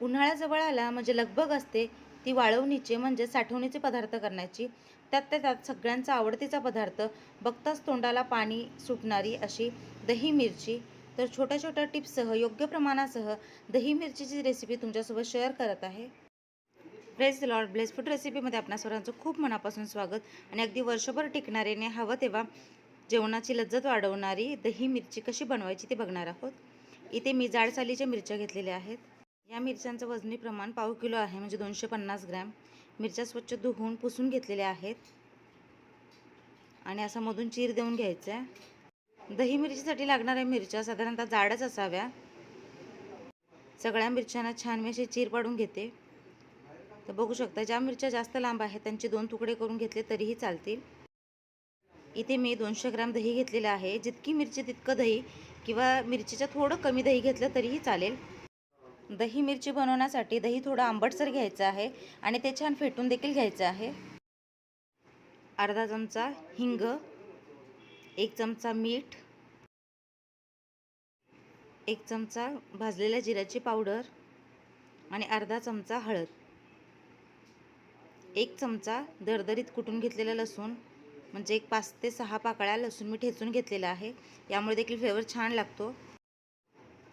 उन्हाळ्याजवळ आला म्हणजे लगबग असते ती वाळवणीचे म्हणजे साठवणीचे पदार्थ करण्याची. त्यात त्यात सगळ्यांचा आवडतीचा पदार्थ बघताच तोंडाला पाणी सुटणारी अशी दही मिरची. तर छोट्या छोट्या टिप्ससह योग्य प्रमाणासह दही मिरचीची रेसिपी तुमच्यासोबत शेअर करत आहे. प्रेस लॉर्ड ब्लेस फूड रेसिपीमध्ये आपणा सर्वांचं खूप मनापासून स्वागत. आणि अगदी वर्षभर टिकणारीने हवं तेव्हा जेवणाची लज्जत वाढवणारी दही मिरची कशी बनवायची ते बघणार आहोत. इथे मी जाडसालीच्या मिरच्या घेतलेल्या आहेत. या मिरच्यांचं वजनी प्रमाण पाव किलो आहे म्हणजे दोनशे पन्नास ग्रॅम. मिरच्या स्वच्छ धुवून पुसून घेतलेल्या आहेत. आणि असा मधून चीर देऊन घ्यायचं आहे दही मिरचीसाठी लागणाऱ्या मिरच्या साधारणतः जाडच असाव्या. सगळ्या मिरच्यांना छान मी अशी चीर पाडून घेते. तर बघू शकता ज्या मिरच्या जास्त लांब आहेत त्यांचे दोन तुकडे करून घेतले तरीही चालतील. इथे मी दोनशे ग्राम दही घेतलेलं आहे. जितकी मिरची तितकं दही किंवा मिरचीच्या थोडं कमी दही घेतलं तरीही चालेल. दही मिरची बनवण्यासाठी दही थोडं आंबटसर घ्यायचं आहे आणि ते छान फेटून देखील घ्यायचं आहे. अर्धा चमचा हिंग एक चमचा मीठ एक चमचा भाजलेल्या जिऱ्याची पावडर आणि अर्धा चमचा हळद. एक चमचा दरदरीत कुटून घेतलेला लसूण म्हणजे एक पाच ते सहा पाकळ्या लसूण मी ठेचून घेतलेला आहे. यामुळे देखील फ्लेवर छान लागतो.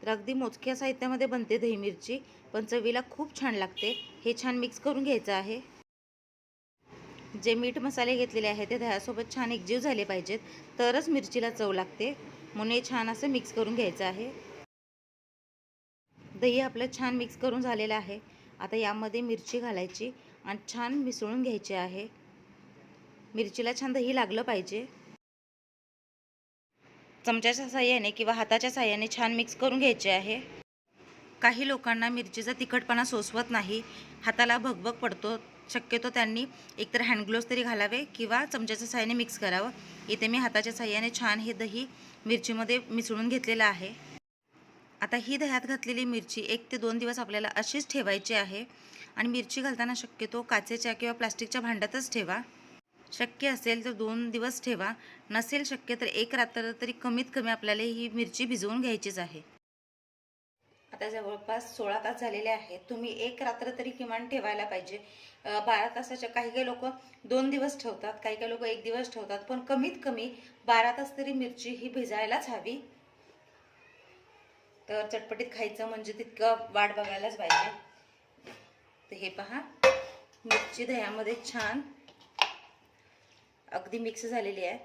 तर अगदी मोजक्या साहित्यामध्ये बनते दही मिरची पण चवीला खूप छान लागते. हे छान मिक्स करून घ्यायचं आहे. जे मीठ मसाले घेतलेले आहेत ते दह्यासोबत छान एकजीव झाले पाहिजेत. तरच मिरचीला चव लागते. म्हणून हे छान असं मिक्स करून घ्यायचं आहे. दही आपलं छान मिक्स करून झालेलं आहे. आता यामध्ये मिरची घालायची आणि छान मिसळून घ्यायची आहे. मिरचीला छान दही लागलं पाहिजे. चमच्याच्या साह्याने किंवा हाताच्या साह्याने छान मिक्स करून घ्यायचे आहे. काही लोकांना मिरचीचा तिखटपणा सोसवत नाही. हाताला भगभग पडतो. शक्यतो त्यांनी एकतर हँडग्लोव्स तरी घालावे किंवा चमच्याच्या साह्याने मिक्स करावं. इथे मी हाताच्या साह्याने छान हे दही मिरचीमध्ये मिसळून घेतलेलं आहे. आता ही दह्यात घातलेली मिरची एक ते दोन दिवस आपल्याला अशीच ठेवायची आहे. आणि मिरची घालताना शक्यतो काचेच्या किंवा प्लास्टिकच्या भांड्यातच ठेवा. शक्य असेल तर दोन दिवस ठेवा. नसेल शक्य तर एक रात्र तरी कमीत कमी आपल्याला ही मिरची भिजवून घ्यायचीच आहे. आता जवळपास सोळा तास झालेले आहेत. तुम्ही एक रात्र तरी किमान ठेवायला पाहिजे. बारा तासाच्या काही काही लोक दोन दिवस ठेवतात काही काही लोक एक दिवस ठेवतात पण कमीत कमी बारा तास तरी मिरची ही भिजायलाच हवी. तर चटपटीत खायचं म्हणजे तितकं वाट बघायलाच पाहिजे. तर हे पहा मिरची दह्यामध्ये छान अगदी मिक्स झालेली आहे.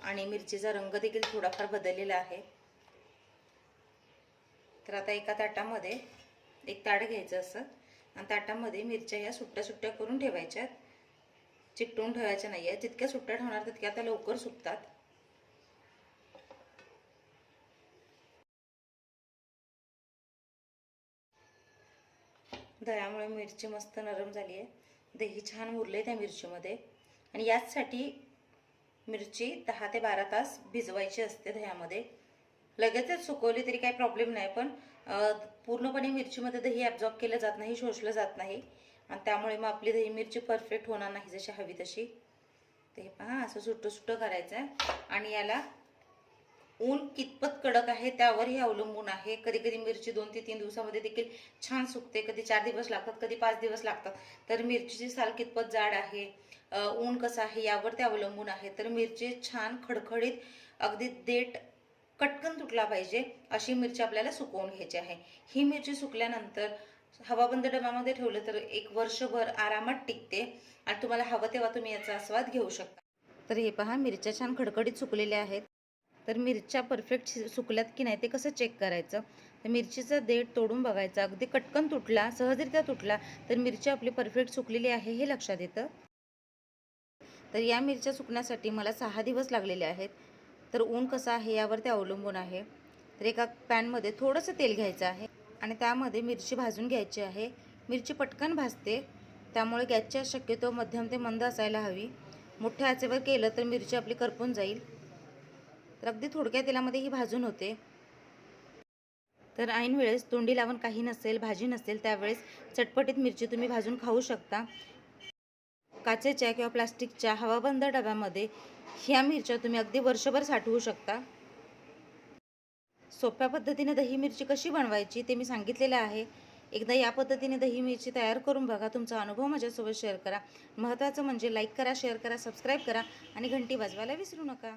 आणि मिरचीचा रंग देखील थोडाफार बदललेला आहे. तर आता एका ताटामध्ये एक ताट घ्यायचं असं. आणि ताटामध्ये मिरच्या ह्या सुट्ट्या सुट्ट्या करून ठेवायच्यात. चिकटून ठेवायच्या नाही आहेत जितक्या सुट्ट्या ठेवणार तितक्या आता लवकर सुकतात. दह्यामुळे मिरची मस्त नरम झाली आहे दही छान मुरले त्या मिरचीमध्ये. आणि याचसाठी मिरची दहा ते बारा तास भिजवायची असते दह्यामध्ये. लगेचच सुकवली तरी काही प्रॉब्लेम नाही पण पूर्णपणे मिरचीमध्ये दही ॲब्झॉर्ब केलं जात नाही शोषलं जात नाही. आणि त्यामुळे मग आपली दही मिरची परफेक्ट होणार नाही जशी हवी तशी. ते हे पहा असं सुट्टं सुट्टं करायचं आहे आणि याला ऊन कितपत कडक आहे त्यावरही अवलंबून आहे. कधी कधी मिरची दोन ते तीन दिवसामध्ये देखील छान सुकते. कधी चार दिवस लागतात कधी पाच दिवस लागतात. तर मिरचीची साल कितपत जाड आहे ऊन कसं आहे यावर ते अवलंबून आहे. तर मिरची छान खडखडीत अगदी देठ कटकन तुटला पाहिजे अशी मिरची आपल्याला सुकवून घ्यायची आहे. ही मिरची सुकल्यानंतर हवाबंद डब्यामध्ये ठेवलं तर एक वर्षभर आरामात टिकते आणि तुम्हाला हवं तेव्हा तुम्ही याचा आस्वाद घेऊ शकता. तर हे पहा मिरच्या छान खडखडीत सुकलेल्या आहेत. तर मिरच्या परफेक्ट शि- सुकल्यात की नाही ते कसं चेक करायचं? तर मिरचीचा देठ तोडून बघायचा. अगदी कटकन तुटला सहजरित्या तुटला तर मिरची आपली परफेक्ट सुकलेली आहे हे लक्षात येतं. तर या मिरच्या सुकण्यासाठी मला सहा दिवस लागलेले आहेत. तर ऊन कसं आहे यावर ते अवलंबून आहे. तर एका पॅनमध्ये थोडंसं तेल घ्यायचं आहे आणि त्यामध्ये मिरची भाजून घ्यायची आहे. मिरची पटकन भाजते त्यामुळे गॅसच्या शक्यतो मध्यम ते मंद असायला हवी. मोठ्या आचेवर केलं तर मिरची आपली करपून जाईल. तर अगदी थोडक्या तेलामध्ये ही भाजून होते. तर ऐन वेळेस तोंडी लावून काही नसेल भाजी नसेल त्यावेळेस चटपटीत मिरची तुम्ही भाजून खाऊ शकता. काचेच्या किंवा प्लास्टिकच्या हवाबंद डब्यामध्ये ह्या मिरच्या तुम्ही अगदी वर्षभर साठवू शकता. सोप्या पद्धतीने दही मिरची कशी बनवायची ते मी सांगितलेलं आहे. एकदा या पद्धतीने दही मिरची तयार करून बघा. तुमचा अनुभव माझ्यासोबत शेअर करा. महत्त्वाचं म्हणजे लाईक करा शेअर करा सबस्क्राईब करा आणि घंटी वाजवायला विसरू नका.